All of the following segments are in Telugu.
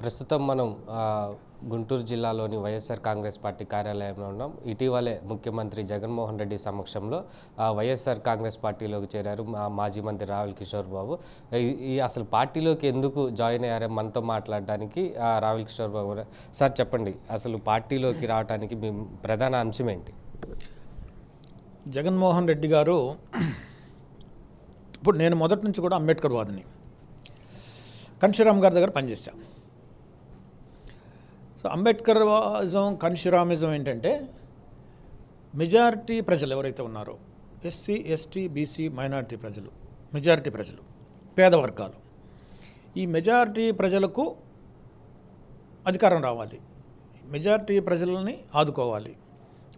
ప్రస్తుతం మనం గుంటూరు జిల్లాలోని వైఎస్ఆర్ కాంగ్రెస్ పార్టీ కార్యాలయంలో ఉన్నాం. ఇటీవలే ముఖ్యమంత్రి జగన్మోహన్ రెడ్డి సమక్షంలో వైఎస్ఆర్ కాంగ్రెస్ పార్టీలోకి చేరారు మా మాజీ మంత్రి రావుల్ కిషోర్ బాబు. ఈ- అసలు పార్టీలోకి ఎందుకు జాయిన్ అయ్యారో మనతో మాట్లాడడానికి ఆ, రావుల్ కిషోర్ బాబు సార్ చెప్పండి అసలు పార్టీలోకి రావడానికి మీ ప్రధాన అంశం ఏంటి? జగన్మోహన్ రెడ్డి గారు ఇప్పుడు నేను మొదటి నుంచి కూడా అంబేద్కర్ వాదిని. కన్షీరామ్ గారి దగ్గర పనిచేశాను సో అంబేద్కర్వాజం కన్షురామిజం ఏంటంటే మెజారిటీ ప్రజలు ఎవరైతే ఉన్నారో ఎస్సీ ఎస్టీ బీసీ మైనారిటీ ప్రజలు మెజారిటీ ప్రజలు పేద వర్గాలు ఈ మెజారిటీ ప్రజలకు అధికారం రావాలి. మెజారిటీ ప్రజలని ఆదుకోవాలి.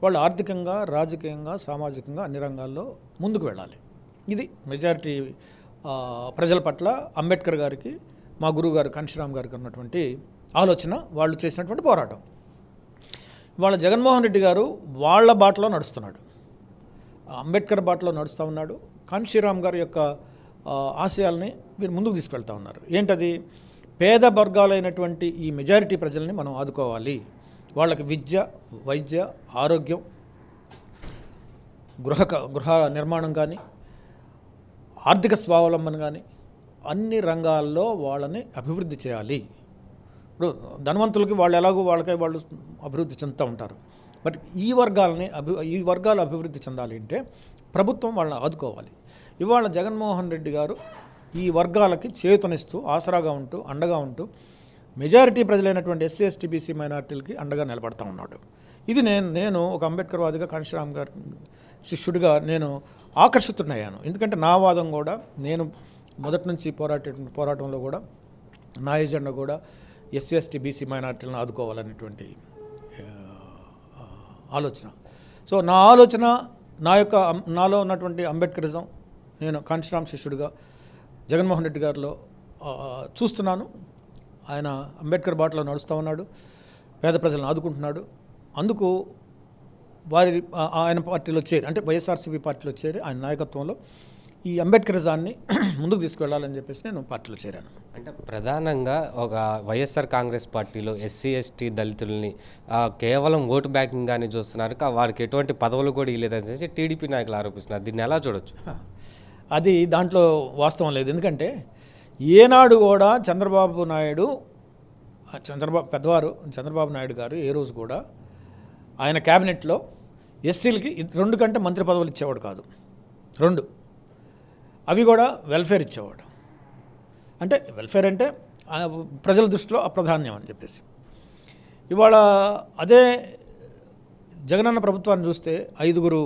వాళ్ళు ఆర్థికంగా రాజకీయంగా సామాజికంగా అన్ని రంగాల్లో ముందుకు వెళ్ళాలి. ఇది మెజారిటీ ప్రజల పట్ల అంబేద్కర్ గారికి మా గురువు గారు కన్షిరామ్ గారికి ఉన్నటువంటి ఆలోచన వాళ్ళు చేసినటువంటి పోరాటం. వాళ్ళ జగన్మోహన్ రెడ్డి గారు వాళ్ళ బాటలో నడుస్తున్నాడు. అంబేద్కర్ బాటలో నడుస్తూ ఉన్నాడు. కాంశీరామ్ గారి యొక్క ఆశయాల్ని మీరు ముందుకు తీసుకెళ్తా ఉన్నారు. ఏంటది? పేద వర్గాలైనటువంటి ఈ మెజారిటీ ప్రజల్ని మనం ఆదుకోవాలి. వాళ్ళకి విద్య వైద్య ఆరోగ్యం గృహ గృహ నిర్మాణం కానీ ఆర్థిక స్వావలంబన కానీ అన్ని రంగాల్లో వాళ్ళని అభివృద్ధి చేయాలి. ఇప్పుడు ధనవంతులకి వాళ్ళు ఎలాగో వాళ్ళకై వాళ్ళు అభివృద్ధి చెందుతూ ఉంటారు. బట్ ఈ వర్గాలని అభి ఈ వర్గాలు అభివృద్ధి చెందాలి అంటే ప్రభుత్వం వాళ్ళని ఆదుకోవాలి. ఇవాళ జగన్మోహన్ రెడ్డి గారు ఈ వర్గాలకి చేతునిస్తూ ఆసరాగా ఉంటూ అండగా ఉంటూ మెజారిటీ ప్రజలైనటువంటి ఎస్సీ ఎస్టీ బీసీ మైనార్టీలకి అండగా నిలబడతా ఉన్నాడు. ఇది నేను నేను ఒక అంబేద్కర్ వాదిగా కాంశీరామ్ గారి శిష్యుడిగా నేను ఆకర్షితున్నయ్యాను ఎందుకంటే నా వాదం కూడా నేను మొదటి నుంచి పోరాటే పోరాటంలో కూడా నా ఎజెండా కూడా ఎస్సీ ఎస్టీ బీసీ మైనార్టీలను ఆదుకోవాలనేటువంటి ఆలోచన. సో నా ఆలోచన నా యొక్క నాలో ఉన్నటువంటి అంబేద్కరిజం నేను కాంశీరామ్ శిష్యుడిగా జగన్మోహన్ రెడ్డి గారిలో చూస్తున్నాను. ఆయన అంబేద్కర్ బాటలో నడుస్తూ ఉన్నాడు పేద ప్రజలను ఆదుకుంటున్నాడు. అందుకు వారి ఆయన పార్టీలో చేరి అంటే వైఎస్ఆర్సీపీ పార్టీలో చేరి ఆయన నాయకత్వంలో ఈ అంబేద్కరిజాన్ని ముందుకు తీసుకెళ్ళాలని చెప్పేసి నేను పార్టీలో చేరాను. అంటే ప్రధానంగా ఒక వైఎస్ఆర్ కాంగ్రెస్ పార్టీలో ఎస్సీ ఎస్టీ దళితుల్ని కేవలం ఓటు బ్యాంకింగ్గానే చూస్తున్నారు. కా- వారికి ఎటువంటి పదవులు కూడా ఇవ్వలేదని చెప్పి టీడీపీ నాయకులు ఆరోపిస్తున్నారు. దీన్ని ఎలా చూడొచ్చు? అది దాంట్లో వాస్తవం లేదు. ఎందుకంటే ఏనాడు కూడా చంద్రబాబు నాయుడు చంద్రబాబు పెద్దవారు చంద్రబాబు నాయుడు గారు ఏ రోజు కూడా ఆయన క్యాబినెట్లో ఎస్సీలకి రెండు కంటే మంత్రి పదవులు ఇచ్చేవాడు కాదు. రెండు. అవి కూడా వెల్ఫేర్ ఇచ్చేవాడు. అంటే వెల్ఫేర్ అంటే ప్రజల దృష్టిలో అప్రధాన్యం అని చెప్పేసి. ఇవాళ అదే జగనన్న ప్రభుత్వాన్ని చూస్తే ఐదుగురు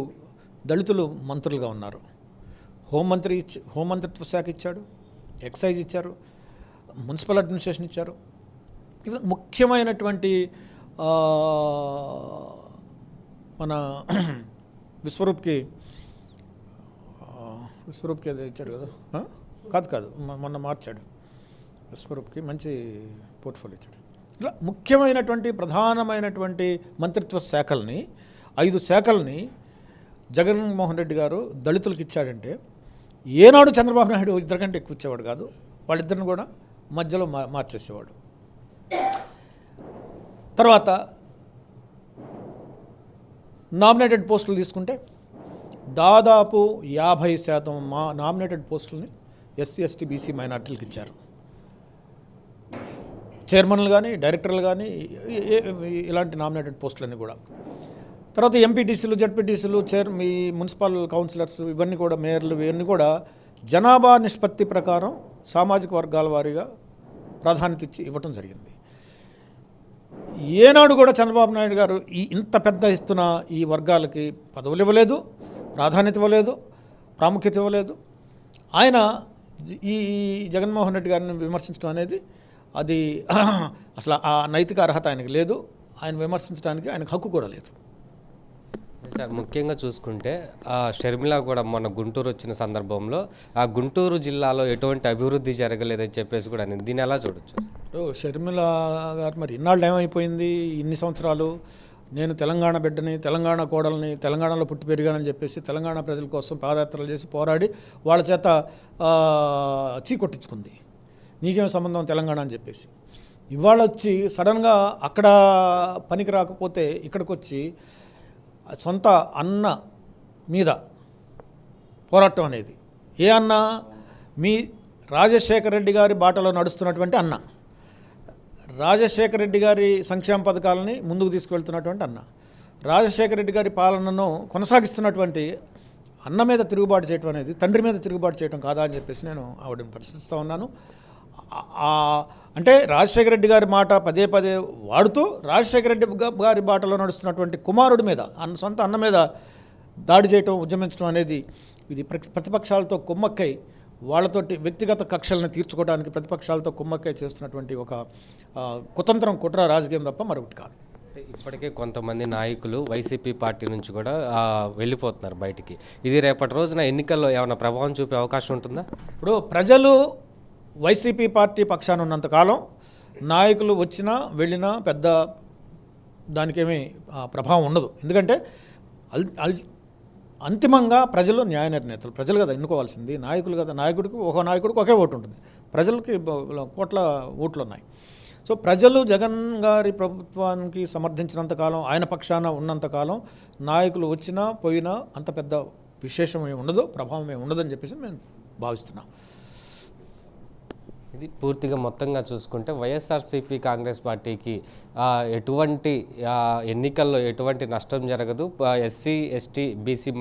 దళితులు మంత్రులుగా ఉన్నారు. హోంమంత్రి ఇచ్చి హోంమంత్రిత్వ శాఖ ఇచ్చాడు ఎక్సైజ్ ఇచ్చారు మున్సిపల్ అడ్మినిస్ట్రేషన్ ఇచ్చారు. ఇవి ముఖ్యమైనటువంటి మన విశ్వరూప్కి విశ్వరూప్కి ఏదో ఇచ్చాడు కదా? కాదు కాదు. మొన్న మార్చాడు. విశ్వరూప్కి మంచి పోర్ట్ఫోలియో ఇచ్చాడు. ఇట్లా ముఖ్యమైనటువంటి ప్రధానమైనటువంటి మంత్రిత్వ శాఖల్ని ఐదు శాఖల్ని జగన్మోహన్ రెడ్డి గారు దళితులకు ఇచ్చాడంటే ఏనాడు చంద్రబాబు నాయుడు ఇద్దరికంటే ఎక్కువ ఇచ్చేవాడు కాదు. వాళ్ళిద్దరిని కూడా మధ్యలో మా మార్చేసేవాడు. తర్వాత నామినేటెడ్ పోస్టులు తీసుకుంటే దాదాపు యాభై శాతం మా నామినేటెడ్ పోస్టులని ఎస్సీ ఎస్టీ బీసీ మైనార్టీలకు ఇచ్చారు. చైర్మన్లు కానీ డైరెక్టర్లు కానీ ఇలాంటి నామినేటెడ్ పోస్టులన్నీ కూడా. తర్వాత ఎంపీటీసీలు జడ్పీటీసీలు చైర్ మీ మున్సిపల్ కౌన్సిలర్స్ ఇవన్నీ కూడా మేయర్లు ఇవన్నీ కూడా జనాభా నిష్పత్తి ప్రకారం సామాజిక వర్గాల వారీగా ప్రాధాన్యత ఇచ్చి ఇవ్వటం జరిగింది. ఏనాడు కూడా చంద్రబాబు నాయుడు గారు ఈ ఇంత పెద్ద ఇస్తున్న ఈ వర్గాలకి పదవులు ఇవ్వలేదు ప్రాధాన్యత ఇవ్వలేదు ప్రాముఖ్యత ఇవ్వలేదు. ఆయన ఈ జగన్మోహన్ రెడ్డి గారిని విమర్శించడం అనేది అది అసలు ఆ నైతిక అర్హత ఆయనకు లేదు. ఆయన విమర్శించడానికి ఆయనకు హక్కు కూడా లేదు. సార్ ముఖ్యంగా చూసుకుంటే ఆ, షర్మిల కూడా మొన్న గుంటూరు వచ్చిన సందర్భంలో ఆ గుంటూరు జిల్లాలో ఎటువంటి అభివృద్ధి జరగలేదని చెప్పేసి కూడా అనేది. దీన్ని ఎలా చూడొచ్చు? షర్మిల గారు మరి ఇన్నాళ్ళు ఏమైపోయింది? ఇన్ని సంవత్సరాలు నేను తెలంగాణ బిడ్డని తెలంగాణ కోడల్ని తెలంగాణలో పుట్టి పెరిగానని చెప్పేసి తెలంగాణ ప్రజల కోసం పాదయాత్రలు చేసి పోరాడి వాళ్ళ చేత చీకొట్టించుకుంది చీ కొట్టించుకుంది. నీకేం సంబంధం తెలంగాణ అని చెప్పేసి. ఇవాళ వచ్చి సడన్గా అక్కడ పనికి రాకపోతే ఇక్కడికి వచ్చి సొంత అన్న మీద పోరాటం అనేది. ఏ అన్న? మీ రాజశేఖర రెడ్డి గారి బాటలో నడుస్తున్నటువంటి అన్న. రాజశేఖర రెడ్డి గారి సంక్షేమ పథకాలని ముందుకు తీసుకువెళ్తున్నటువంటి అన్న. రాజశేఖర రెడ్డి గారి పాలనను కొనసాగిస్తున్నటువంటి అన్న మీద తిరుగుబాటు చేయటం అనేది తండ్రి మీద తిరుగుబాటు చేయటం కాదా అని చెప్పేసి నేను ఆవిడని ప్రశ్నిస్తూ ఉన్నాను. అంటే రాజశేఖర రెడ్డి గారి మాట పదే పదే వాడుతూ రాజశేఖర రెడ్డి గారి బాటలో నడుస్తున్నటువంటి కుమారుడి మీద అన్న సొంత అన్న మీద దాడి చేయటం ఉద్యమించడం అనేది ఇది ప్ర- ప్రతిపక్షాలతో కుమ్మక్కై వాళ్ళతోటి వ్యక్తిగత కక్షలను తీర్చుకోవడానికి ప్రతిపక్షాలతో కుమ్మక్కై చేస్తున్నటువంటి ఒక కుతంత్రం కుట్ర రాజకీయం తప్ప మరొకటి కాదు. ఇప్పటికే కొంతమంది నాయకులు వైసీపీ పార్టీ నుంచి కూడా వెళ్ళిపోతున్నారు బయటికి. ఇది రేపటి రోజున ఎన్నికల్లో ఏమైనా ప్రభావం చూపే అవకాశం ఉంటుందా? ఇప్పుడు ప్రజలు వైసీపీ పార్టీ పక్షాన ఉన్నంతకాలం నాయకులు వచ్చినా వెళ్ళినా పెద్ద దానికేమీ ప్రభావం ఉండదు. ఎందుకంటే అల్ అల్ అంతిమంగా ప్రజలు న్యాయ నిర్ణేతలు ప్రజలు కదా ఎన్నుకోవాల్సింది నాయకులు కదా నాయకుడికి ఒక నాయకుడికి ఒకే ఓటు ఉంటుంది. ప్రజలకి కోట్ల ఓట్లు ఉన్నాయి సో ప్రజలు జగన్ గారి ప్రభుత్వానికి సమర్థించినంతకాలం ఆయన పక్షాన ఉన్నంతకాలం నాయకులు వచ్చినా పోయినా అంత పెద్ద విశేషం ఏమి ఉండదు ప్రభావం ఏమి ఉండదని చెప్పేసి మేము భావిస్తున్నాం. ఇది పూర్తిగా మొత్తంగా చూసుకుంటే వైఎస్ఆర్సీపీ కాంగ్రెస్ పార్టీకి ఎటువంటి ఎన్నికల్లో ఎటువంటి నష్టం జరగదు. SC ST BC